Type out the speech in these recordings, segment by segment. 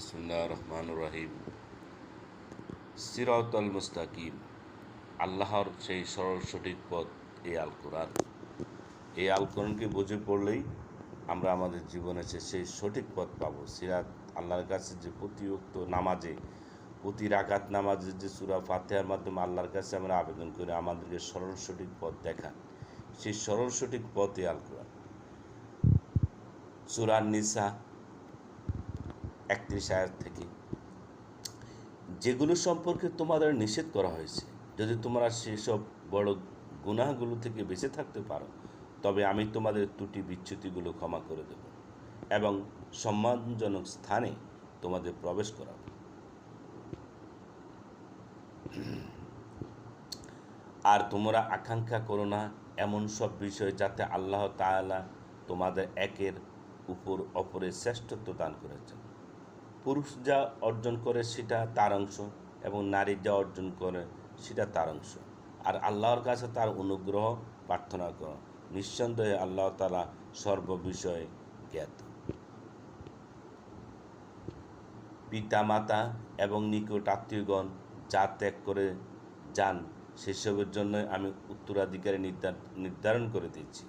বিসমুল্লাহ রহমান রাহিম। সিরাতল মুস্তাকিম। আল্লাহর সেই সরল সঠিক পথ, এই আল কোরআন এই আল কোরআনকে বুঝে পড়লেই আমরা আমাদের জীবনে সেই সঠিক পথ পাবো। সিরাত আল্লাহর কাছে যে প্রতি উক্ত নামাজে, প্রতি রাকাত নামাজের যে সুরা ফাতেহার মাধ্যমে আল্লাহর কাছে আমরা আবেদন করি, আমাদেরকে সরল সঠিক পথ দেখান। সেই সরল সঠিক পথে আল কোরআন সুরার নিসা একত্রিশ আয়াত থেকে। যেগুলো সম্পর্কে তোমাদের নিষেধ করা হয়েছে, যদি তোমরা সেসব বড় গুনাহগুলো থেকে বেঁচে থাকতে পারো, তবে আমি তোমাদের ত্রুটি বিচ্যুতিগুলো ক্ষমা করে দেব এবং সম্মানজনক স্থানে তোমাদের প্রবেশ করাবো। আর তোমরা আকাঙ্ক্ষা করো না এমন সব বিষয় যাতে আল্লাহ তাআলা তোমাদের একের উপর অপরের শ্রেষ্ঠত্ব দান করেছেন। পুরুষ যা অর্জন করে সেটা তার অংশ এবং নারী যা অর্জন করে সেটা তার অংশ। আর আল্লাহর কাছে তার অনুগ্রহ, প্রার্থনা করো। নিঃসন্দেহে আল্লাহ তালা সর্ববিষয়ে জ্ঞাত। পিতা মাতা এবং নিকট আত্মীয়গণ যা ত্যাগ করে যান, সেসবের জন্য আমি উত্তরাধিকারী নির্ধারণ করে দিয়েছি।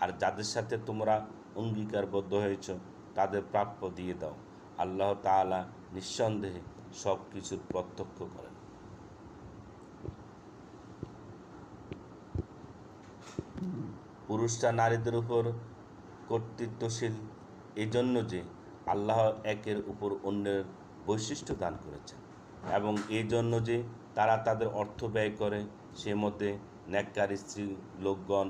আর যাদের সাথে তোমরা অঙ্গীকারবদ্ধ হয়েছ, তাদের প্রাপ্য দিয়ে দাও। আল্লাহ তাআলা নিঃসন্দেহে সব কিছুর প্রত্যক্ষ করেন। পুরুষরা নারীদের উপর কর্তৃত্বশীল এই জন্য যে আল্লাহ একের উপর অন্যের বৈশিষ্ট্য দান করেছেন এবং এই জন্য যে তারা তাদের অর্থ ব্যয় করে, সে মধ্যে ন্যাক্কার স্ত্রী লোকগণ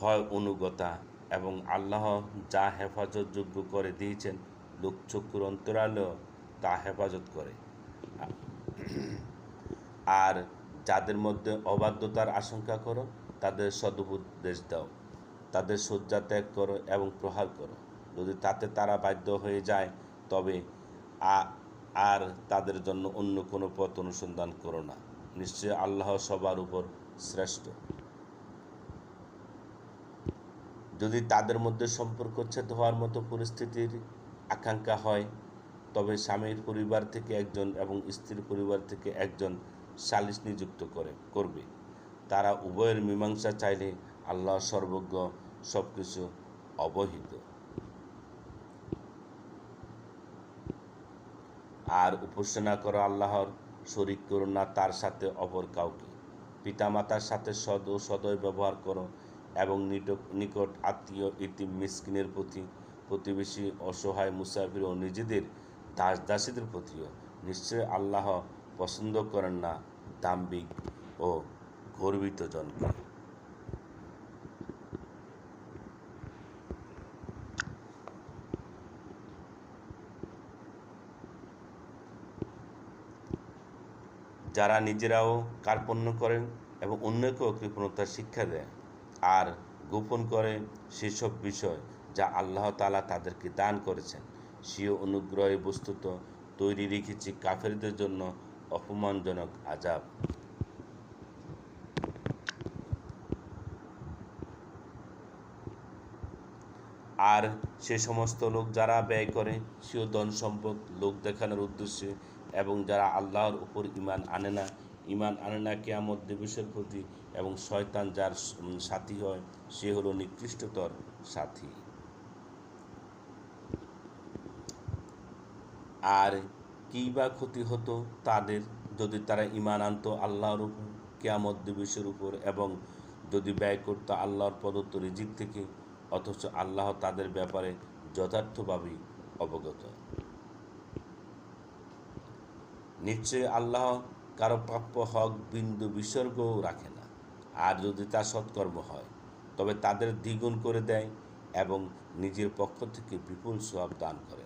হয় অনুগতা এবং আল্লাহ যা হেফাজতযোগ্য করে দিয়েছেন লোকচক্ষুর অন্তরালেও তা হেফাজত করে। আর যাদের মধ্যে অবাধ্যতার আশঙ্কা করো, তাদের সদুপদেশ দাও। তাদের শয্যা ত্যাগ করো এবং প্রহার করো। যদি তাতে তারা বাধ্য হয়ে যায়, তবে আর তাদের জন্য অন্য কোনো পথ অনুসন্ধান করো না। নিশ্চয় আল্লাহ সবার উপর শ্রেষ্ঠ। যদি তাদের মধ্যে সম্পর্ক ছেদ হওয়ার মতো পরিস্থিতির আকাঙ্ক্ষা হয়, তবে স্বামীর পরিবার থেকে একজন এবং স্ত্রীর পরিবার থেকে একজন সালিশ নিযুক্ত করে, করবে। তারা উভয়ের মীমাংসা চাইলে আল্লাহ সর্বজ্ঞ সব কিছু অবহিত। আর উপাসনা করো আল্লাহর শরিক করো না, তার সাথে অপর কাউকে। পিতামাতার সাথে সদ ও সদয় ব্যবহার করো এবং নিকট আত্মীয় ইতিম মিসকিনের প্রতি প্রতিবেশী অসহায় মুসাফির ও নিজেদের দাস দাসীদের প্রতিও নিশ্চয় আল্লাহ পছন্দ করেন না দাম্বিক ও গর্বিত জনকে। যারা নিজেরাও কার্পণ্য করেন এবং অন্যকেও কৃপণতার শিক্ষা দেয় আর গোপন করে সেসব বিষয় যা আল্লাহ তালা তাদেরকে দান করেছেন। স্বীয় অনুগ্রহে বস্তুত তৈরি রেখেছি কাফেরদের জন্য অপমানজনক আজাব আর সে সমস্ত লোক যারা ব্যয় করে সেও ধন সম্পদ লোক দেখানোর উদ্দেশ্যে এবং যারা আল্লাহর উপর ইমান আনে না ইমান আনে না কেয়ামত দিবসের প্রতি এবং শয়তান যার সাথী হয়, সে হলো নিকৃষ্টতর সাথী। আর কী বা ক্ষতি হতো তাদের যদি তারা ইমান আনতো আল্লাহর উপর কেয়ামত দিবসের উপর এবং যদি ব্যয় করতো আল্লাহর প্রদত্ত রিজিক থেকে, অথচ আল্লাহ তাদের ব্যাপারে যথার্থভাবেই অবগত। নিশ্চয় আল্লাহ কারও প্রাপ্য হক বিন্দু বিসর্গও রাখে না। আর যদি তা সৎকর্ম হয়, তবে তাদের দ্বিগুণ করে দেয় এবং নিজের পক্ষ থেকে বিপুল সব দান করেন